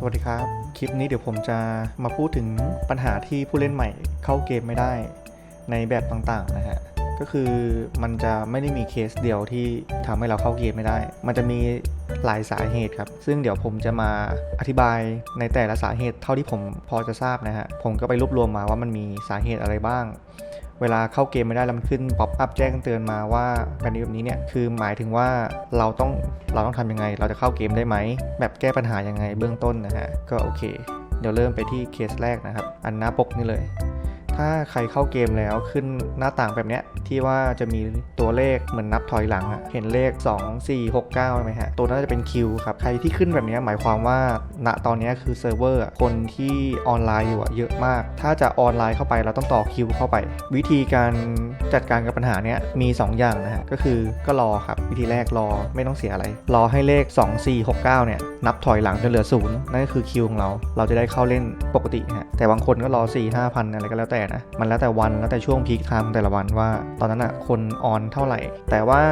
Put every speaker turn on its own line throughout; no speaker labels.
สวัสดีครับ คลิปนี้เดี๋ยวผมจะมาพูดถึงปัญหาที่ผู้เล่นใหม่เข้าเกมไม่ได้ในแบบต่างๆนะฮะ ก็คือมันจะไม่ได้มีเคสเดียวที่ทำให้เราเข้าเกมไม่ได้ มันจะมีหลายสาเหตุครับ ซึ่งเดี๋ยวผมจะมาอธิบายในแต่ละสาเหตุเท่าที่ผมพอจะทราบนะฮะ ผมก็ไปรวบรวมมาว่ามันมีสาเหตุอะไรบ้าง เวลาเข้าเกมไม่ได้แล้วมันขึ้นป๊อปอัพแจ้งเตือนมาว่าแบบนี้แบบนี้เนี่ยคือหมายถึงว่าเราต้องเราต้องทำยังไง เราจะเข้าเกมได้ไหม แบบแก้ปัญหายังไงเบื้องต้นนะฮะ ก็โอเค เดี๋ยวเริ่มไปที่เคสแรกนะครับ อันหน้าปกนี่เลย ถ้าใครเข้าเกมแล้วขึ้นหน้าต่างแบบเนี้ยที่ว่าจะมีตัวเลขเหมือนนับถอยหลังอะเห็นเลข 2 4 6 9ไหมฮะ ตัวนั้นจะเป็นคิวครับ ใครที่ขึ้นแบบนี้หมายความว่า ณ ตอนนี้คือเซิร์ฟเวอร์คนที่ออนไลน์อยู่เยอะมาก ถ้าจะออนไลน์เข้าไปเราต้องต่อคิวเข้าไป วิธีการจัดการกับปัญหาเนี้ยมี 2 อย่างนะฮะ ก็คือก็รอครับ วิธีแรกรอไม่ต้องเสียอะไร รอให้เลข 2 4 6 9เนี่ยนับถอยหลังจนเหลือศูนย์นั่นก็คือคิวของเรา เราจะได้เข้าเล่นปกติฮะ แต่บางคนก็รอ4 5พันอะไรก็แล้วแต่นะ มันแล้วแต่วันแล้วแต่ช่วงพีคไทม์แต่ละวันว่า ตอนนั้นอะคนออนเท่าไหร่ แต่ว่า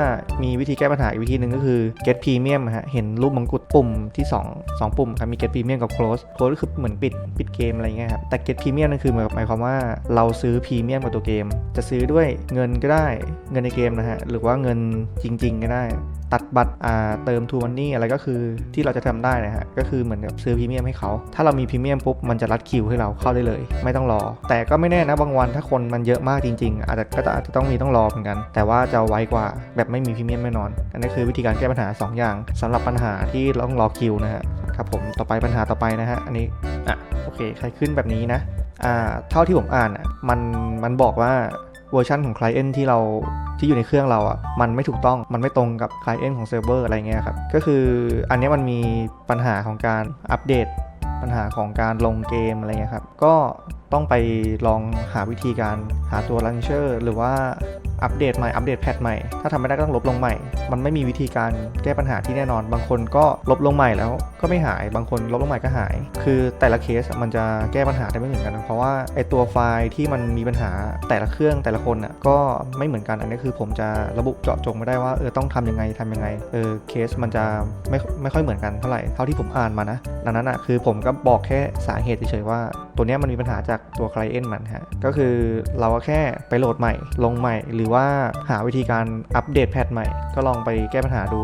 มีวิธีแก้ปัญหาอีกวิธีหนึ่งก็คือ get premium ฮะ เห็นรูปมังกรปุ่มที่2 2ปุ่มครับมี get premium กับ close close ก็คือเหมือนปิดปิดเกมอะไรเงี้ยครับ แต่ get premium นั่นคือหมายความว่าเราซื้อพรีเมียมกับตัวเกม จะซื้อด้วยเงินก็ได้เงินในเกมนะฮะหรือว่าเงินจริง ๆ ก็ได้ ตัดบัตรอ่าเติมทูมันนี่อะไรก็คือที่เราจะทำได้นะฮะ ก็คือเหมือนกับซื้อพรีเมียมให้เขา ถ้าเรามีพรีเมียมปุ๊บ มันจะรัดคิวให้เราเข้าได้เลย ไม่ต้องรอ แต่ก็ไม่แน่นะบางวันถ้าคนมันเยอะมากจริง ๆ อาจจะก็อาจจะต้องมีต้องรอเหมือนกัน แต่ว่าจะไวกว่าแบบไม่มีพรีเมียมแน่นอน อันนี้คือวิธีการแก้ปัญหา 2 อย่างสำหรับปัญหาที่ต้องรอคิวนะฮะครับผมต่อไปปัญหาต่อไปนะฮะอันนี้อะโอเคใครขึ้นแบบนี้นะอ่าเท่าที่ผมอ่านอะมันมันบอกว่า เวอร์ชันของ Client ที่เราที่อยู่ในเครื่องเราอะมันไม่ถูกต้องมันไม่ตรงกับ Client ของเซิร์ฟเวอร์อะไรเงี้ยครับก็คืออันนี้มันมีปัญหาของการอัปเดต ปัญหาของการลงเกมอะไรเงี้ยครับก็ต้องไปลองหาวิธีการหาตัวลันเชอร์หรือว่า อัปเดตใหม่อัปเดตแพทใหม่ ถ้าทำไม่ได้ก็ต้องลบลงใหม่ มันไม่มีวิธีการแก้ปัญหาที่แน่นอน บางคนก็ลบลงใหม่แล้วก็ไม่หาย บางคนลบลงใหม่ก็หาย คือแต่ละเคสมันจะแก้ปัญหาได้ไม่เหมือนกัน เพราะว่าไอตัวไฟล์ที่มันมีปัญหาแต่ละเครื่องแต่ละคนอะก็ไม่เหมือนกัน อันนี้คือผมจะระบุเจาะจงไม่ได้ว่าเออต้องทำยังไงทำยังไง เออเคสมันจะไม่ไม่ค่อยเหมือนกันเท่าไหร่ เท่าที่ผมอ่านมานะดังนั้นอะคือผมก็บอกแค่สาเหตุเฉยๆว่า ตัวเนี้ยมันมีปัญหาจากตัว client มันฮะ ก็คือเราก็แค่ไปโหลดใหม่ลงใหม่หรือือว่าหาวิธีการอัปเดตแพทใหม่ ก็ลองไปแก้ปัญหาดู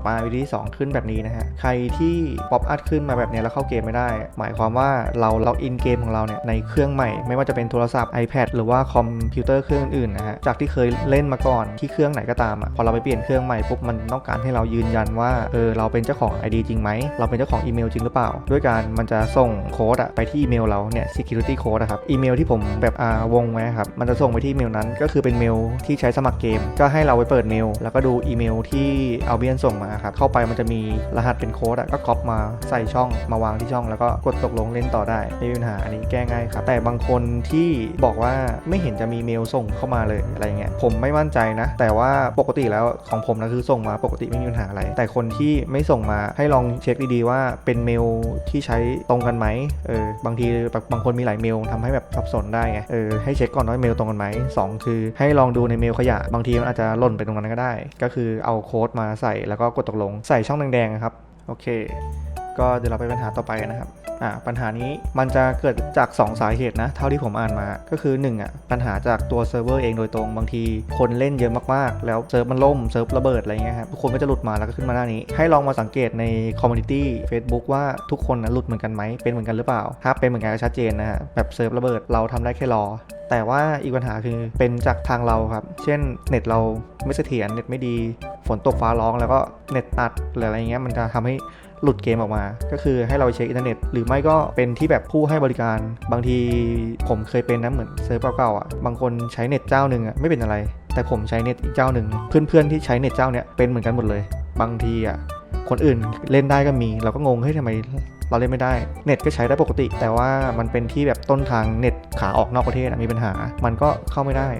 ต่อมาวิธีที่2ขึ้นแบบนี้นะฮะ ใครที่ป๊อปอัพขึ้นมาแบบนี้แล้วเข้าเกมไม่ได้ หมายความว่าเราล็อกอินเกมของเราเนี่ยในเครื่องใหม่ ไม่ว่าจะเป็นโทรศัพท์ iPad หรือว่าคอมพิวเตอร์เครื่องอื่นนะฮะ จากที่เคยเล่นมาก่อนที่เครื่องไหนก็ตามอะ พอเราไปเปลี่ยนเครื่องใหม่ปุ๊บมันต้องการให้เรายืนยันว่าเออเราเป็นเจ้าของ ID จริงไหม เราเป็นเจ้าของอีเมลจริงหรือเปล่า ด้วยการมันจะส่งโค้ดอะไปที่อีเมลเราเนี่ย security code อะครับ อีเมลที่ผมแบบอ่าวงไว้ครับ มันจะส่งไปที่อีเมลนั้น ก็คือเป็นเมลที่ใช้สมัครเกม ก็ให้เราไปเปิดเมล แล้วก็ดูอีเมลที่เอาเบียนส่งมาครับเข้าไปมันจะมีรหัสเป็นโค้ดอะก็ก๊อปมาใส่ช่องมาวางที่ช่อง แล้วก็กดตกลงเล่นต่อได้ไม่มีปัญหาอันนี้แก้ง่ายครับแต่บางคนที่บอกว่าไม่เห็นจะมีเมลส่งเข้ามาเลยอะไรเงี้ยผมไม่มั่นใจนะ แต่ว่าปกติแล้วของผมนะคือส่งมาปกติไม่มีปัญหาอะไร แต่คนที่ไม่ส่งมาให้ลองเช็คดีๆว่าเป็นเมลที่ใช้ตรงกันไหมเออบางทีแบบบางคนมีหลายเมลทำให้แบบสับสนได้ไงเออให้เช็คก่อนว่าเมลตรงกันไหมสองคือให้ลองดูในเมลขยะ บางทีมันอาจจะหล่นไปตรงนั้นก็ได้ ก็คือเอาโค้ดมาใส่แล้วก็กดตกลงใส่ช่องแดงๆครับ โอเค ก็เดี๋ยวเราไปปัญหาต่อไปนะครับอ่าปัญหานี้มันจะเกิดจาก 2 สาเหตุนะ เท่าที่ผมอ่านมา ก็คือ1อะปัญหาจากตัวเซิร์ฟเวอร์เองโดยตรงบางที คนเล่นเยอะมากๆ แล้วเซิร์ฟมันล่มเซิร์ฟระเบิดอะไรเงี้ยครับทุกคนก็จะหลุดมาแล้วก็ขึ้นมาหน้านี้ ให้ลองมาสังเกตในคอมมูนิตี้ Facebook ว่าทุกคนนะหลุดเหมือนกันไหมเป็นเหมือนกันหรือเปล่าถ้าเป็นเหมือนกันก็ชัดเจนนะฮะแบบเซิร์ฟระเบิดเราทำได้แค่รอ แต่ว่าอีกปัญหาคือเป็นจากทางเราครับ เช่นเน็ตเราไม่เสถียรเน็ตไม่ดี ฝนตกฟ้าร้องแล้วก็เน็ตตัดหรืออะไรเงี้ยมันจะทำให้หลุดเกมออกมา ก็คือให้เราเช็คอินเทอร์เน็ต หรือไม่ก็เป็นที่แบบผู้ให้บริการ บางทีผมเคยเป็นนะเหมือนเซิร์ฟเก่าๆอะ บางคนใช้เน็ตเจ้าหนึ่งอะไม่เป็นอะไร แต่ผมใช้เน็ตอีกเจ้าหนึ่ง เพื่อนๆที่ใช้เน็ตเจ้าเนี้ยเป็นเหมือนกันหมดเลย บางทีอะ คนอื่นเล่นได้ก็มี เราก็งงเฮ้ยทำไมเราเล่นไม่ได้ เน็ตก็ใช้ได้ปกติ แต่ว่ามันเป็นที่แบบต้นทางเน็ตขาออกนอกประเทศมีปัญหา มันก็เข้าไม่ได้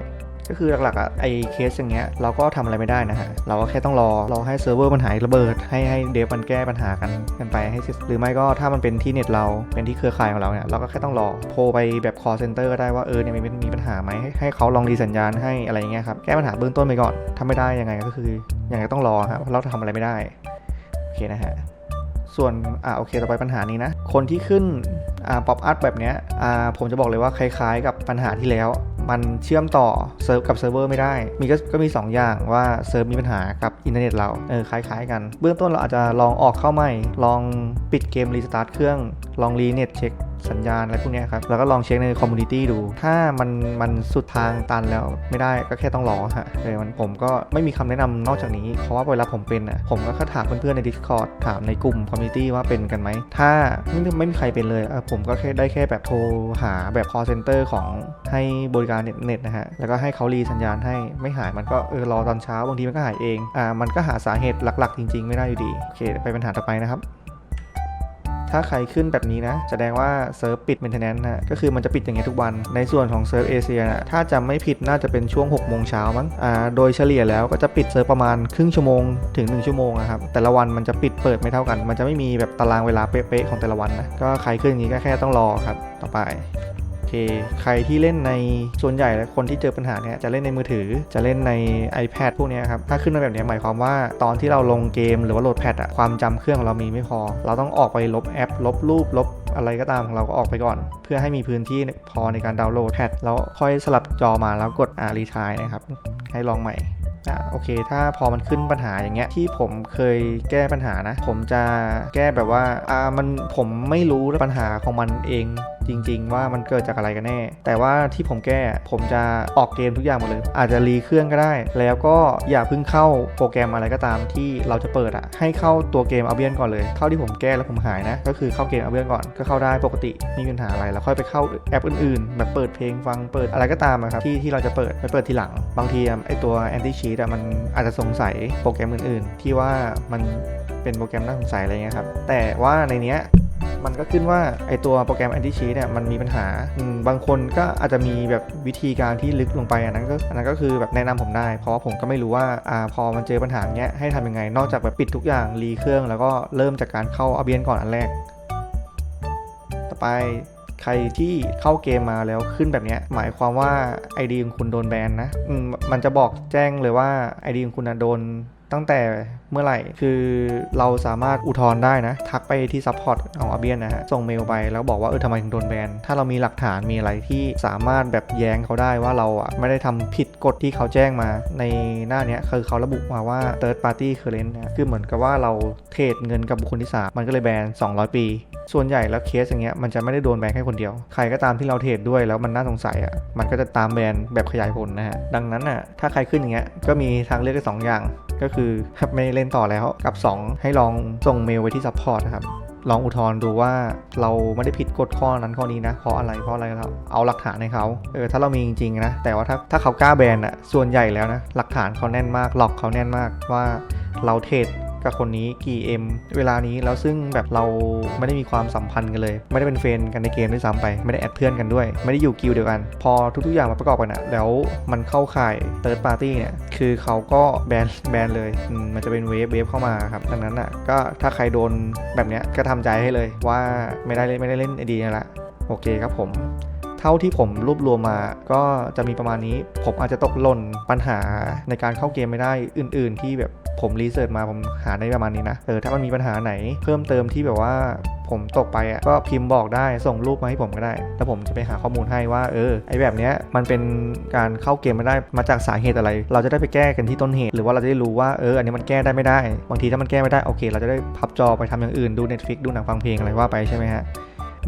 ก็คือหลักๆอะไอเคสอย่างเงี้ยเราก็ทำอะไรไม่ได้นะฮะเราก็แค่ต้องรอรอให้เซิร์ฟเวอร์มันหายระเบิด ให้ให้เดฟมันแก้ปัญหากันกันไปให้เสร็จหรือไม่ก็ถ้ามันเป็นที่เน็ตเราเป็นที่เครือข่ายของเราเนี่ยเราก็แค่ต้องรอโทรไปแบบ call center ก็ได้ว่าเออเนี่ยมีมีปัญหาไหมให้ให้เขาลองรีสัญญาณให้อะไรอย่างเงี้ยครับแก้ปัญหาเบื้องต้นไปก่อนถ้าไม่ได้ยังไงก็คือยังไงต้องรอครับเราะเราทำอะไรไม่ได้ เคนะฮะ ส่วนอ่าโอเคต่อไปปัญหานี้นะ คนที่ขึ้นอ่าป๊อปอัพแบบเนี้ยอ่าผมจะบอกเลยว่าคล้ายๆ กับปัญหาที่แล้ว มันเชื่อมต่อเซิร์ฟกับเซิร์ฟเวอร์ไม่ได้ มีก็ก็มี 2 อย่างว่าเซิร์ฟมีปัญหากับอินเทอร์เน็ตเราเออคล้ายๆ กัน เบื้องต้นเราอาจจะลองออกเข้าใหม่ ลองปิดเกมรีสตาร์ทเครื่องลองรีเน็ตเช็ค สัญญาณอะไรพวกนี้ครับ แล้วก็ลองเช็คในคอมมูนิตี้ดู ถ้ามันมันสุดทางตันแล้วไม่ได้ก็แค่ต้องรอฮะเออมันผมก็ไม่มีคำแนะนำนอกจากนี้ เพราะว่าเวลาผมเป็นอะผมก็แค่ถามเพื่อนๆใน Discord ถามในกลุ่มคอมมูนิตี้ว่าเป็นกันไหม ถ้าไม่ไม่มีใครเป็นเลยเออผมก็แค่ได้แค่แบบโทรหาแบบ call center ของให้บริการเน็ตเน็ตนะฮะ แล้วก็ให้เขารีสัญญาณให้ไม่หายมันก็เออรอตอนเช้าบางทีมันก็หายเอง อ่ามันก็หาสาเหตุหลักๆ จริง ๆ ไม่ได้อยู่ดี โอเค ไปปัญหาต่อไปนะครับ ถ้าใครขึ้นแบบนี้นะ แสดงว่าเซิร์ฟปิด maintenance นะก็คือมันจะปิดอย่างเงี้ยทุกวัน ในส่วนของเซิร์ฟเอเชียนะถ้าจำไม่ผิดน่าจะเป็นช่วง6โมงเช้ามั้งอ่าโดยเฉลี่ยแล้วก็จะปิดเซิร์ฟประมาณครึ่งชั่วโมงถึง 1 ชั่วโมงนะครับแต่ละวันมันจะปิดเปิดไม่เท่ากัน มันจะไม่มีแบบตารางเวลาเป๊ะๆของแต่ละวันนะก็ใครขึ้นอย่างนี้ก็แค่ต้องรอครับต่อไป เค ใครที่เล่นในส่วนใหญ่แล้วคนที่เจอปัญหาเนี่ยจะเล่นในมือถือ จะเล่นใน iPad พวกนี้ครับถ้าขึ้นมาแบบนี้หมายความว่าตอนที่เราลงเกมหรือว่าโหลดแพดอะความจำเครื่องของเรามีไม่พอ เราต้องออกไปลบแอป ลบรูป ลบอะไรก็ตามของเราก็ออกไปก่อน เพื่อให้มีพื้นที่พอในการดาวน์โหลดแพดแล้วค่อยสลับจอมาแล้วกดอ่ารีทายนะครับให้ลองใหม่อะโอเค ถ้าพอมันขึ้นปัญหาอย่างเงี้ยที่ผมเคยแก้ปัญหานะ ผมจะแก้แบบว่าอ่ามันผมไม่รู้ปัญหาของมันเอง จริง ๆ ว่ามันเกิดจากอะไรกันแน่ แต่ว่าที่ผมแก้ผมจะออกเกมทุกอย่างหมดเลย อาจจะรีเครื่องก็ได้ แล้วก็อย่าเพิ่งเข้าโปรแกรมอะไรก็ตามที่เราจะเปิดอะให้เข้าตัวเกมเอาเบียนก่อนเลยเท่าที่ผมแก้แล้วผมหายนะ ก็คือเข้าเกมเอาเบียนก่อนก็เข้าได้ปกติไม่มีปัญหาอะไรแล้วค่อยไปเข้าแอปอื่นๆ แบบเปิดเพลงฟังเปิดอะไรก็ตามอะครับที่ที่เราจะเปิดไปเปิดทีหลัง บางทีไอตัว anti cheat อะมันอาจจะสงสัยโปรแกรมอื่น ๆ ที่ว่ามันเป็นโปรแกรมน่าสงสัยอะไรเงี้ยครับแต่ว่าในเนี้ย มันก็ขึ้นว่าไอตัวโปรแกรม anti cheat เนี่ยมันมีปัญหา บางคนก็อาจจะมีแบบวิธีการที่ลึกลงไปอันนั้นก็อันนั้นก็คือแบบแนะนำผมได้ เพราะว่าผมก็ไม่รู้ว่าอ่าพอมันเจอปัญหาเนี้ยให้ทำยังไง นอกจากแบบปิดทุกอย่างรีเครื่อง แล้วก็เริ่มจากการเข้าอาเบียนก่อนอันแรก ต่อไปใครที่เข้าเกมมาแล้วขึ้นแบบเนี้ยหมายความว่า ID ของคุณโดนแบนนะ มันจะบอกแจ้งเลยว่า ID ของคุณนะโดน ตั้งแต่เมื่อไหร่ คือเราสามารถอุทธรณ์ได้นะ ทักไปที่ซัพพอร์ตของอาเบียนนะฮะ ส่งเมลไปแล้วบอกว่าเออทำไมถึงโดนแบน ถ้าเรามีหลักฐานมีอะไรที่สามารถแบบแย้งเขาได้ว่าเราอะไม่ได้ทำผิดกฎที่เขาแจ้งมาในหน้าเนี้ยคือเขาระบุมาว่า third party current นะคือเหมือนกับว่าเราเทรดเงินกับบุคคลที่ 3 มันก็เลยแบน 200 ปี ส่วนใหญ่แล้วเคสอย่างเงี้ยมันจะไม่ได้โดนแบนแค่คนเดียว ใครก็ตามที่เราเทรดด้วยแล้วมันน่าสงสัยอะมันก็จะตามแบนแบบขยายผลนะฮะดังนั้นอะถ้าใครขึ้นอย่างเงี้ยก็มีทางเลือกแค่สองอย่างก็คือไม่เล่นต่อแล้วกับ 2 ให้ลองส่งเมลไปที่ซัพพอร์ตนะครับลองอุทธรณ์ดูว่าเราไม่ได้ผิดกฎข้อนั้นข้อนี้นะ เพราะอะไรเพราะอะไรเราเอาหลักฐานให้เขาเออถ้าเรามีจริงๆนะ แต่ว่าถ้าถ้าเขากล้าแบนอะส่วนใหญ่แล้วนะ หลักฐานเขาแน่นมากหลอกเขาแน่นมากว่าเราเทรด กับคนนี้กี่ M เวลานี้แล้วซึ่งแบบเราไม่ได้มีความสัมพันธ์กันเลย ไม่ได้เป็นเฟนกันในเกมด้วยซ้ำไป ไม่ได้แอดเพื่อนกันด้วย ไม่ได้อยู่กิลเดียวกัน พอทุกๆอย่างมาประกอบกันอะแล้วมันเข้าข่าย third party เนี่ยคือเขาก็แบนแบนเลยมันจะเป็นเวฟเวฟเข้ามาครับดังนั้นอะก็ถ้าใครโดนแบบเนี้ยก็ทำใจให้เลยว่าไม่ได้เล่นไม่ได้เล่นไอดีนี่แหละโอเคครับผมเท่าที่ผมรวบรวมมาก็จะมีประมาณนี้ ผมอาจจะตกหล่นปัญหาในการเข้าเกมไม่ได้อื่น ๆ ที่แบบ ผมรีเสิร์ชมาผมหาได้ประมาณนี้นะเออถ้ามันมีปัญหาไหนเพิ่มเติมที่แบบว่าผมตกไปอะก็พิมพ์บอกได้ส่งรูปมาให้ผมก็ได้ แล้วผมจะไปหาข้อมูลให้ว่าเออไอแบบเนี้ยมันเป็นการเข้าเกมไม่ได้มาจากสาเหตุอะไร เราจะได้ไปแก้กันที่ต้นเหตุ หรือว่าเราจะได้รู้ว่าเอออันนี้มันแก้ได้ไม่ได้ บางทีถ้ามันแก้ไม่ได้โอเค เราจะได้พับจอไปทำอย่างอื่นดู Netflix ดูหนังฟังเพลงอะไรว่าไปใช่ไหมฮะ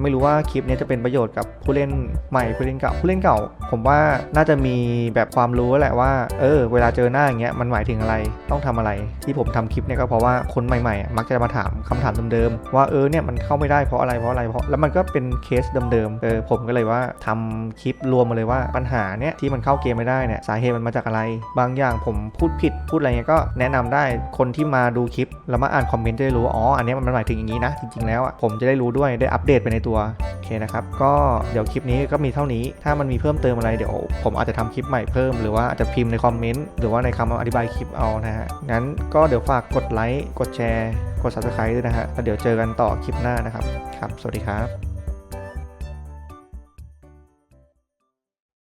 ไม่รู้ว่าคลิปนี้จะเป็นประโยชน์กับผู้เล่นใหม่ผู้เล่นเก่าผู้เล่นเก่า ผมว่าน่าจะมีแบบความรู้แหละว่า เออ เวลาเจอหน้าอย่างเงี้ยมันหมายถึงอะไรต้องทำอะไร ที่ผมทำคลิปเนี่ยก็เพราะว่าคนใหม่ๆ มักจะมาถามคำถามเดิมๆว่าเออเนี่ยมันเข้าไม่ได้เพราะอะไรเพราะอะไรเพราะแล้วมันก็เป็นเคสเดิมๆเออผมก็เลยว่าทำคลิปรวมมาเลยว่าปัญหาเนี่ยที่มันเข้าเกมไม่ได้เนี่ยสาเหตุมันมาจากอะไร บางอย่างผมพูดผิดพูดอะไรเงี้ยก็แนะนำได้คนที่มาดูคลิปแล้วมาอ่านคอมเมนต์จะได้รู้อ๋ออันเนี้ยมันหมายถึงอย่างนี้นะจริงๆแล้วอะผมจะได้รู้ด้วยได้อัปเดตไปในตัวโอเคนะครับก็เดี๋ยวคลิปนี้ก็มีเท่านี้ ถ้ามันมีเพิ่มเติมอะไรเดี๋ยว ผมอาจจะทำคลิปใหม่เพิ่มหรือว่าอาจจะพิมพ์ในคอมเมนต์หรือว่าในคำอธิบายคลิปเอานะฮะงั้นก็เดี๋ยวฝากกดไลค์กดแชร์กด subscribe ด้วยนะฮะแล้วเดี๋ยวเจอกันต่อคลิปหน้านะครับครับ สวัสดีครับ